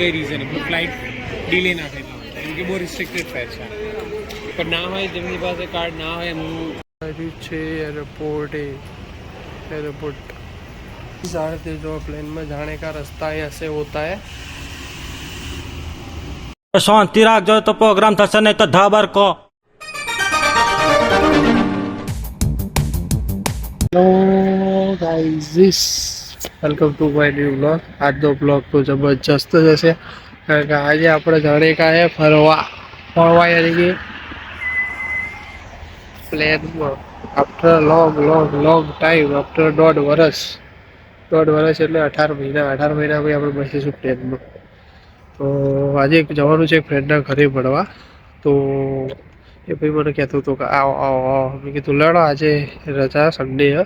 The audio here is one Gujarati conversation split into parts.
કઈ રીઝન આપણું ફ્લાઇટ ડિલે ના થઈ કેમ કે બહુ રિસ્ટ્રિક્ટેડ ફેર છે. પણ ના હોય જેમની પાસે કાર્ડ ના હોય એમનું આવ્યું છે એરપોર્ટ એ. એરપોર્ટ સારા તે જો પ્લેનમાં જાણે કા રસ્તા એસે હોતા હે શાંતિ રાખજો તો પ્રોગ્રામ થશે ને તો ધાબર કો. No guys, this welcome to my new blog આજનો બ્લોગ તો જબરજસ્ત જ હશે. કારણ કે આજે આપણે જાણે કાંઈ ફરવા. ફરવા યાની કે પ્લેનમાં. After long long long time after દોઢ વરસ. દોઢ વરસ એટલે અઢાર મહિના. અઢાર મહિના પછી આપણે બેસીશું પ્લેનમાં. તો આજે જવાનું છે ફ્રેન્ડના ઘરે ભણવા તો એ ભાઈ મને કહેતો હતો કે આવો આવો આવો. મેં કીધું, લડો, આજે રજા સન્ડે હે.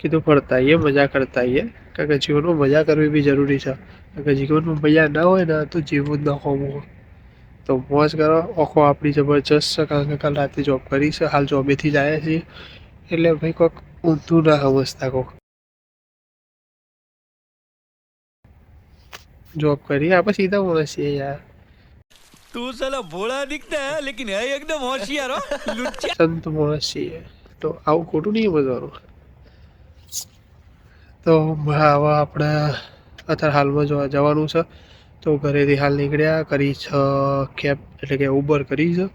કીધું ફરતા આવીએ મજા કરતા આવીએ કારણ કે જીવનમાં મજા કરવી બી જરૂરી છે. કારણ કે જીવનમાં મજા ના હોય ને તો જીવન ન હોય તો મોજ કરો. ઓખો આપણી જબરજસ્ત છે કારણ કે કાલ રાતે જોબ કરી છે. હાલ જોબેથી જ આવ્યા છીએ. એટલે ભાઈ કોઈક ઊંધું ના સમજતા કોક. જોબ કરી આપણે સીધા માણસ છીએ યાર. તું સાલા ભોળા દિખતા હે લેકિન હે એકદમ હોશિયાર હો. સંત માણસ છીએ. તો આવું ખોટું નહીં સમજવાનું. તો હવે આપણે અત્યારે હાલમાં જો જવાનું છે. તો ઘરેથી હાલ નીકળ્યા, કરી છ કેબ, એટલે કે ઉબર કરી છે.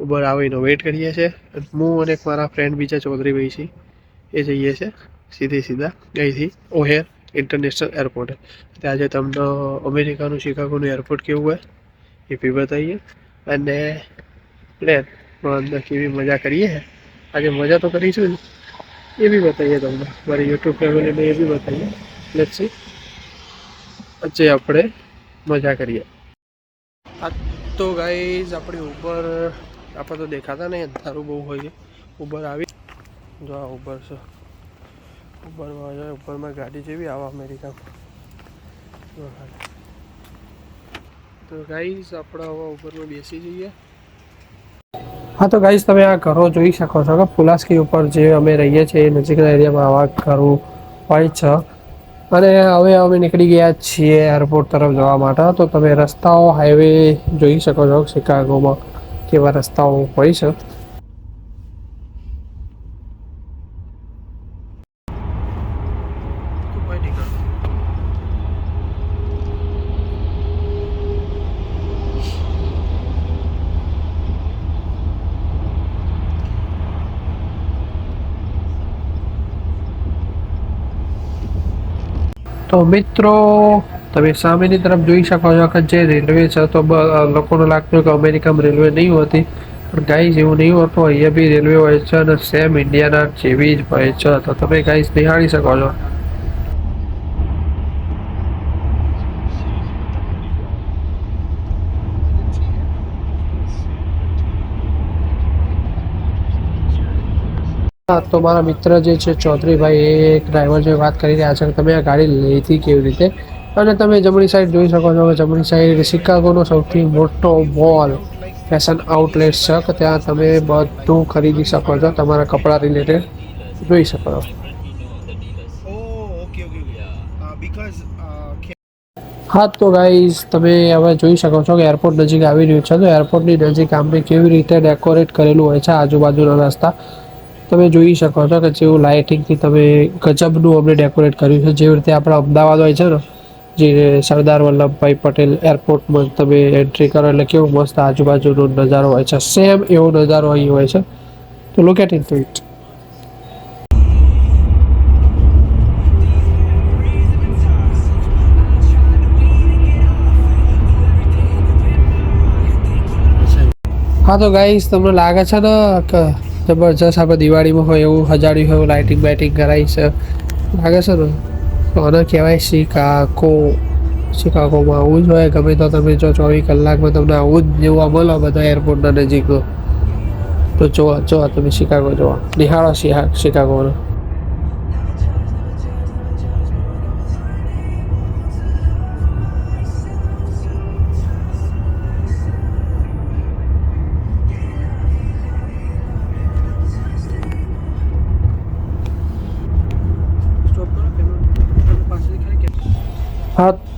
ઉબર આવીને વેઇટ કરીએ છીએ. હું અને મારા ફ્રેન્ડ બીજા ચૌધરી ભાઈ એ જઈએ છે સીધે સીધા અહીંથી ઓહેર ઇન્ટરનેશનલ એરપોર્ટ આજે તમને અમેરિકાનું શિકાગોનું એરપોર્ટ કેવું હોય એ બી બતાવીએ. અને પ્લેન અંદર કેવી મજા કરીએ. આજે મજા તો કરીશું જ. એ બી બતાવીએ તમને. મારી યુટ્યુબ ફેમિલીને એ બી બતાવીએ. લેટ સી આજે આપણે મજા કરીએ. આ તો ગાઈઝ આપણી ઉપર આપણે તો દેખાતા નહીં, અંધારું બહુ હોય છે. ઉબર આવી. જો આ ઉબર છે. ઉબરમાં જો ઉપરમાં ગાડી જેવી આવા અમેરિકામાં. તો ગાઈઝ આપણે હવે ઉપરમાં બેસી જઈએ. હા, તો ગાઈઝ તમે આ ઘરો જોઈ શકો છો કે પુલાસ્કી ઉપર જે અમે રહીએ છીએ, એ નજીકના એરિયામાં આવા ઘરો હોય છે. અને હવે અમે નીકળી ગયા છીએ એરપોર્ટ તરફ જવા માટે. તો તમે રસ્તાઓ હાઈવે જોઈ શકો છો, શિકાગોમાં કેવા રસ્તાઓ હોય છે. તો મિત્રો, તમે સામેની તરફ જોઈ શકો છો કે જે રેલવે છે, તો લોકોને લાગતું કે અમેરિકામાં રેલવે નહીં હોતી. પણ ગાઈઝ એવું નહીં હોતું, અહીંયા બી રેલવે હોય છે અને સેમ ઇન્ડિયાના જેવી જ હોય છે. તો તમે ગાઈઝ નિહાળી શકો છો. તો મારા મિત્ર જે છે, ચૌધરીભાઈ, એ એક ડ્રાઈવર જે વાત કરી રહ્યા છે તમે આ ગાડી લીધી કેવી રીતે? અને તમે જમણી સાઈડ જોઈ શકો છો કે જમણી સાઈડ શિકાગોનો સૌથી મોટો મોલ ફેશન આઉટલેટ છે, કે ત્યાં તમે બધું ખરીદી શકો છો, તમારા કપડાં રિલેટેડ જોઈ શકો છો. હા, તો ગાઈઝ તમે હવે જોઈ શકો છો કે એરપોર્ટ નજીક આવી રહ્યું છે. તો એરપોર્ટની નજીક આમને કેવી રીતે ડેકોરેટ કરેલું હોય છે, આજુબાજુના રસ્તા. તમે જોઈ શકો છો કે જેવું લાઇટિંગથી તમે ગજબનું અમને ડેકોરેટ કર્યું છે. જેવી રીતે આપણા અમદાવાદ હોય છે ને, જે સરદાર વલ્લભભાઈ પટેલ એરપોર્ટમાં તમે એન્ટ્રી કરો એટલે કેવું મસ્ત આજુબાજુનો નજારો હોય છે. સેમ એવો નજારો અહીં હોય છે. તો લુક એટ ટુ ઇટ હા તો ગાઈસ તમને લાગે છે ને કે જબરજસ્ત આપણે દિવાળીમાં હોય એવું હજાર્યું હોય લાઇટિંગ બાઇટિંગ કરાવી છે. લાગે છે ને? આને કહેવાય? શિકાકો શિકાગોમાં આવું જ હોય, ગમે તો તમે જો ચોવીસ કલાકમાં તમને આવું જ જોવા મળો બધા એરપોર્ટના નજીકનો. તો જોવા જોવા તમે શિકાગો જોવા. નિહાળો શિહા શિકાગોનો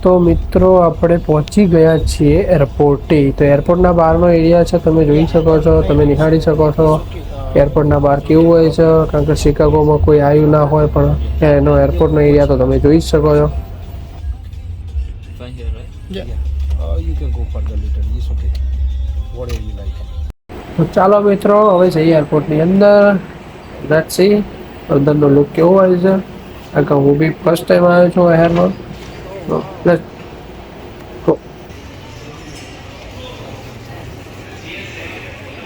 તો મિત્રો આપણે પહોંચી ગયા છીએ એરપોર્ટે. તો એરપોર્ટના બહારનો એરિયા છે તમે જોઈ શકો છો તમે નિહાળી શકો છો. એરપોર્ટના બહાર કેવું હોય છે કારણ કે શિકાગોમાં કોઈ આવ્યું ના હોય પણ એનો એરપોર્ટનો એરિયા તો તમે જોઈ શકો છો. Uh. તો ચાલો મિત્રો હવે જઈએ એરપોર્ટની અંદર. લેટ્સ સી અંદરનો લુક કેવો હોય છે. કારણ કે હું બી ફર્સ્ટ ટાઈમ આવ્યો છું શહેરમાં ગો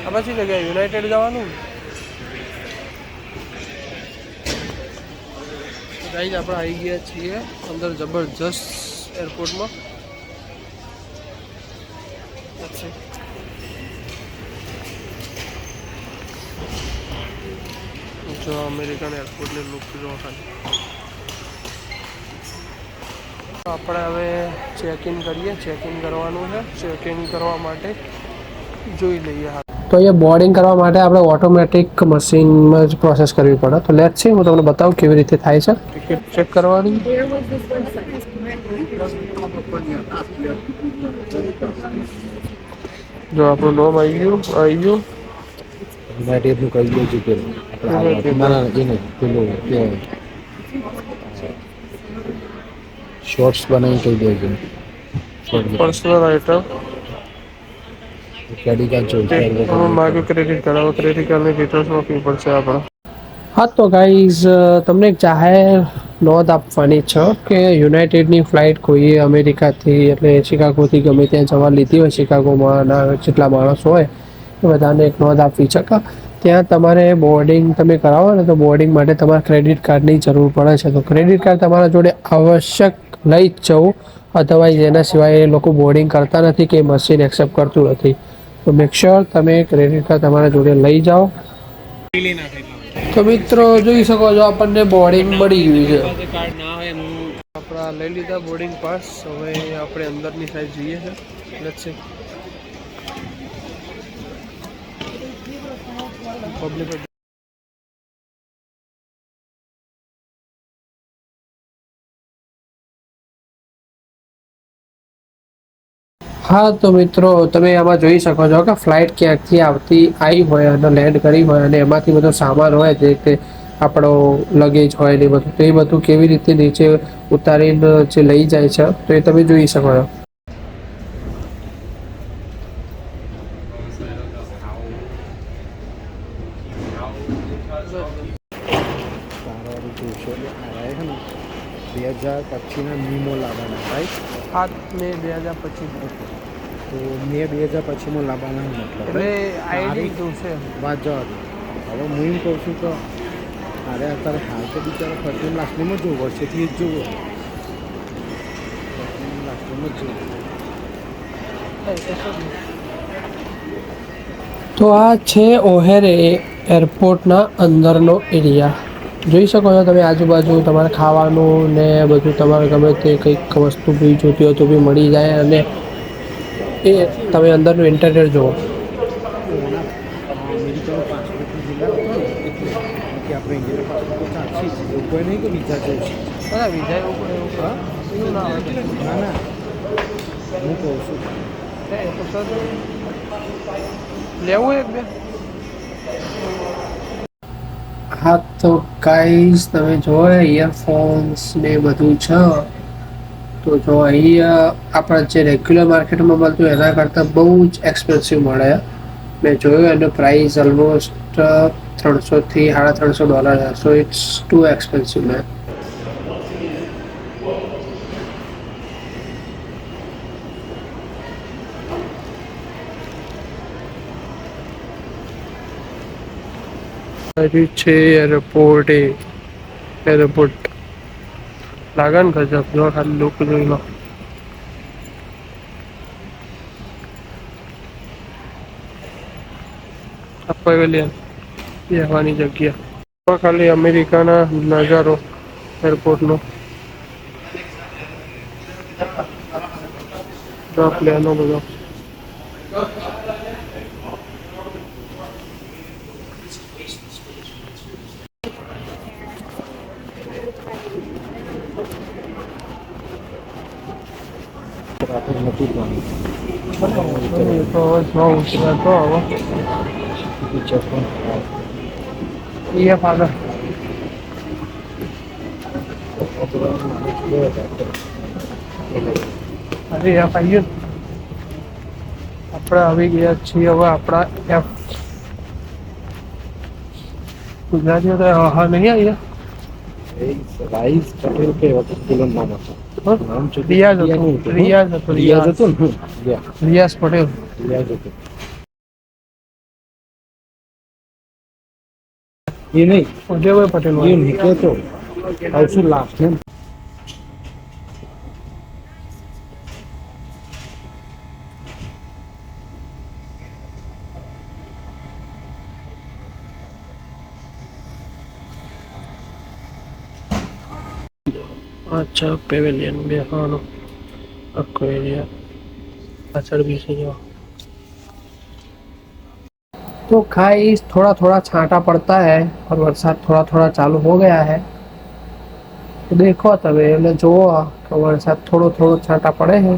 આ પછી જગ્યાએ યુનાઇટેડ જવાનું? ગાઈઝ આપણે આવી ગયા છીએ અંદર જબરજસ્ત એરપોર્ટમાં જો અમેરિકન એરપોર્ટને લુક જો ખાલી. આપણે હવે ચેક ઇન કરીએ ચેક ઇન કરવાનું છે. ચેક ઇન કરવા માટે જોઈ લઈએ તો અહીંયા બોર્ડિંગ કરવા માટે આપણે ઓટોમેટિક મશીનમાં જ પ્રોસેસ કરવી પડે. તો લેટ છે હું તમને બતાવું કેવી રીતે થાય છે. ટિકિટ ચેક કરવાની? જો આપણું નામ આવી ગયું આવી ગયું. યુનાઇટેડનું કહી દઉં આપણે હાલમાં. ના ના એ નહીં પેલું કે શોર્ટ્સ બનાવી કહી દેજો પર્સનલ આઈટમ ક્રેડિટ કાર્ડ હું જોઈશે માગ્યું ક્રેડિટ કાર્ડ હવે ક્રેડિટ કાર્ડની ડિટેલ્સ નાખવી પડશે આપણે. હા તો ગાઈઝ તમને એક જાહેર નોંધ આપવાની છે કે યુનાઇટેડની ફ્લાઇટ કોઈએ અમેરિકાથી એટલે શિકાગોથી ગમે ત્યાં જવા લીધી હોય શિકાગોમાં જેટલા માણસો હોય એ બધાને એક નોંધ આપવી છે. કે ત્યાં તમારે બોર્ડિંગ તમે કરાવો ને તો બોર્ડિંગ માટે તમારે ક્રેડિટ કાર્ડની જરૂર પડે છે. તો ક્રેડિટ કાર્ડ તમારા જોડે આવશ્યક લઈ જ જવું. અધરવાઇઝ એના સિવાય એ લોકો બોર્ડિંગ કરતા નથી કે મશીન એક્સેપ્ટ કરતું નથી. તો મેકશ્યોર તમે ક્રેડિટ કાર્ડ તમારા જોડે લઈ જાઓ. તો મિત્રો જોઈ શકો છો આપણને બોર્ડિંગ મળી ગયું છે. આપણા લઈ લીધા બોર્ડિંગ પાસ હવે આપણે અંદરની સાઈડ જોઈએ છે લેટ્સ સી પબ્લિક હા, તો મિત્રો, તમે આમાં જોઈ શકો છો કે ફ્લાઇટ ક્યાંકથી આવતી આવી હોય અને લેન્ડ કરી હોય અને એમાંથી બધો સામાન હોય, જે રીતે આપણો લગેજ હોય ને બધું. તો એ બધું કેવી રીતે નીચે ઉતારીને જે લઈ જાય છે, તો એ તમે જોઈ શકો છો. તારાવાળું છે એટલે આરાએ છે ને બે હજાર પચીસના મીમો લાવવાના રાઈટ સાત મે બે હજાર પચીસ તો મેં બે હજાર પચીસમાં લાવવાના મતલબ આઈડી જોશે વાત જવા દો હવે હું એમ કહું છું કે અરે અત્યારે હાલ તો બિચારો ફર્ટીન લાસ્ટમાં જોવો વર્ષેથી જ જોવો લાસ્ટમાં જ જોવો તો આ છે ઓહેરે એરપોર્ટના અંદરનો એરિયા. જોઈ શકો છો તમે આજુબાજુ તમારે ખાવાનું ને બધું તમારે ગમે તે કંઈક વસ્તુ બી જોતી હોય તો બી મળી જાય અને એ તમે અંદરનું ઇન્ટરનેટ જુઓ. લેવું એક બે હા, તો ગાઈઝ તમે જો ઇયરફોન્સ ને બધું છે, તો જો અહીંયા આપણા જે રેગ્યુલર માર્કેટમાં મળતું એના કરતાં બહુ જ એક્સપેન્સિવ મળે. મેં જોયું, એનો પ્રાઇસ ઓલમોસ્ટ ત્રણસોથી સાડા ત્રણસો ડોલર છે. સો ઇટ્સ ટુ એક્સપેન્સિવ મેં હજી છે એરપોર્ટ એરપોર્ટ લાગે ને ગજબ જો ખાલી લોકો જોઈ લો. પેવેલિયન રહેવાની જગ્યા. ખાલી અમેરિકાના નજારો એરપોર્ટનો પ્લેનો બધો. તો હવે જો ઉતરે તો હવે પિક્ચર પણ એ અરે આ આવી આપણે આવી ગયા છીએ હવે આપણા એફ ગુજરાતીઓ તો હા નહીં આવ્યા રાઈસ પટેલ કે વખત પેલું નામ હતું. નામ રિયાઝ હતો રિયાઝ હતો રિયાઝ. હતો રિયાઝ પટેલ. એ નહીં. ઉદયભાઈ પટેલ એ નીકળે તો. આવશું લાસ્ટ ને અચ્છા પેવેલિયન બેહવાનો અક્વેરિયા પાછળ બેસી જવા तो गाइस थोड़ा थोड़ा छांटा पड़ता है और बरसात थोड़ा थोड़ा चालू हो गया है तो देखो तब એટલે જુઓ કે વરસાદ થોડો થોડો છાંટા પડે છે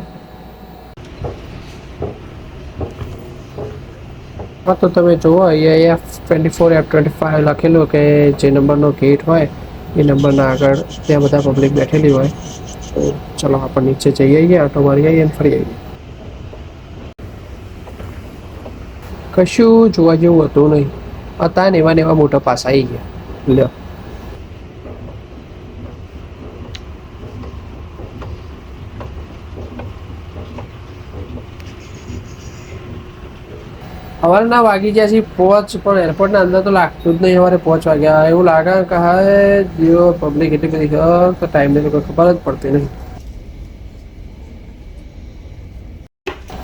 હા તો તમે જુઓ અહીંયા F twenty four F twenty five લખેલું કે જે નંબરનો ગેટ હોય એ નંબરના આગળ ત્યાં બધા પબ્લિક બેઠેલી હોય તો ચલો આપણે નીચે જઈ આવીએ આટો મારી આવીએ અને ફરી આવીએ કશું જોવા જેવું હતું નહીં. હતા ને એવા ને એવા મોટા પાસા આવી ગયા. લ્યો સવારના વાગી ગયા છે પોચ, પણ એરપોર્ટના અંદર તો લાગતું જ નહીં સવારે પહોંચ વાગ્યા. એવું લાગે કે હા જીઓ પબ્લિક એટલી બધી તો ટાઈમને તો ખબર જ પડતી નહીં.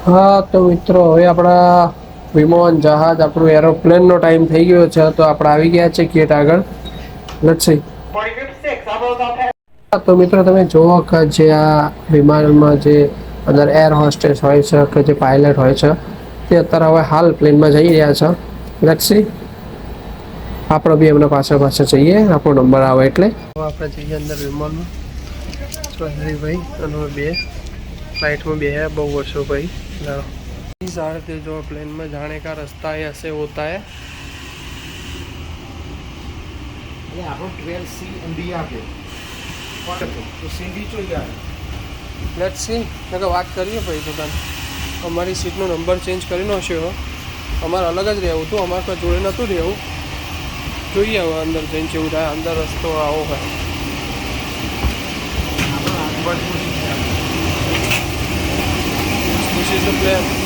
હા તો મિત્રો, હવે આપણા વિમાન, જહાજ, આપણું એરોપ્લેનનો ટાઈમ થઈ ગયો છે, તો આપણે આવી ગયા છે ગેટ આગળ. લટસી તો મિત્રો તમે જુઓ કે જે આ વિમાનમાં જે અંદર એર હોસ્ટેસ હોય છે કે જે પાયલટ હોય છે, તે અત્યારે હવે હાલ પ્લેનમાં જઈ રહ્યા છે. લટસી આપણે બી એમના પાછળ પાછળ જઈએ. આપણો નંબર આવે એટલે. આપણે જઈએ અંદર વિમાનમાં. ચૌધરીભાઈ અને બે. ફ્લાઇટમાં બે બહુ વર્ષો ભાઈ. લાવો. इस आरती जो प्लेन में जाने का रास्ता ऐसे होता है એટલે આપણો ટ્વેલ્વ સી ઇન્ડિયા કે તો સિંધી ચોઈ ગયા લેટ સી મેં વાત કરીએ ભાઈ તો તને અમારી સીટનો નંબર ચેન્જ કરી નાખ્યો અમારે અલગ જ રહેવું હતું અમારે કોઈ જોડે નહોતું રહેવું જોઈએ હવે અંદર જઈને કેવું થાય અંદર રસ્તો આવો હોય This is the plan.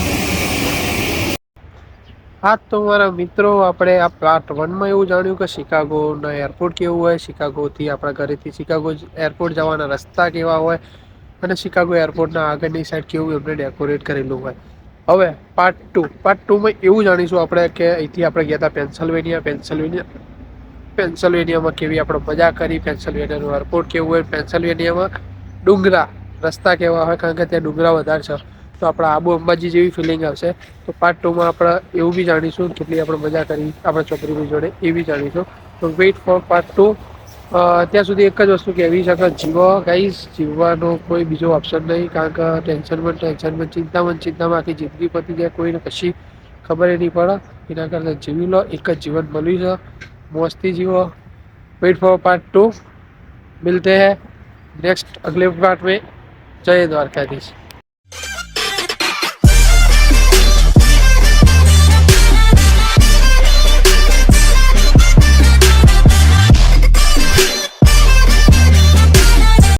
હા, તો મારા મિત્રો, આપણે આ પાર્ટ વનમાં એવું જાણ્યું કે શિકાગોનો એરપોર્ટ કેવું હોય? શિકાગોથી આપણા ઘરેથી શિકાગો એરપોર્ટ જવાના રસ્તા કેવા હોય? અને શિકાગો એરપોર્ટના આગળની સાઈડ કેવું એમને ડેકોરેટ કરેલું હોય. હવે પાર્ટ ટુ પાર્ટ ટુમાં એવું જાણીશું આપણે કે અહીંથી આપણે ગયા હતા પેન્સલવેનિયા પેન્સલવેનિયા પેન્સલવેનિયામાં કેવી આપણે મજા કરી? પેન્સલવેનિયાનું એરપોર્ટ કેવું હોય? પેન્સલવેનિયામાં ડુંગરા રસ્તા કેવા હોય? કારણ કે ત્યાં ડુંગરા વધારે છે. તો આપણે આબુ અંબાજી જેવી ફિલિંગ આવશે તો પાર્ટ ટુમાં આપણે એવું બી જાણીશું કેટલી આપણે મજા કરી આપણા છોકરીની જોડે એ બી જાણીશું તો વેઇટ ફોર પાર્ટ ટુ ત્યાં સુધી એક જ વસ્તુ કહેવી છે કે જીવો ગાઈસ જીવવાનો કોઈ બીજો ઓપ્શન નહીં કારણ કે ટેન્શનમાં ટેન્શનમાં ચિંતામાં ને ચિંતામાં આખી જિંદગી પતી જાય કોઈને કશી ખબર ય નહીં પડે એના કરતાં જીવી લો એક જ જીવન મળ્યું છે મોજથી જીવો वेट फॉर पार्ट टू मिलते हैं नेक्स्ट अगले पार्ट में जय द्वारकाधीश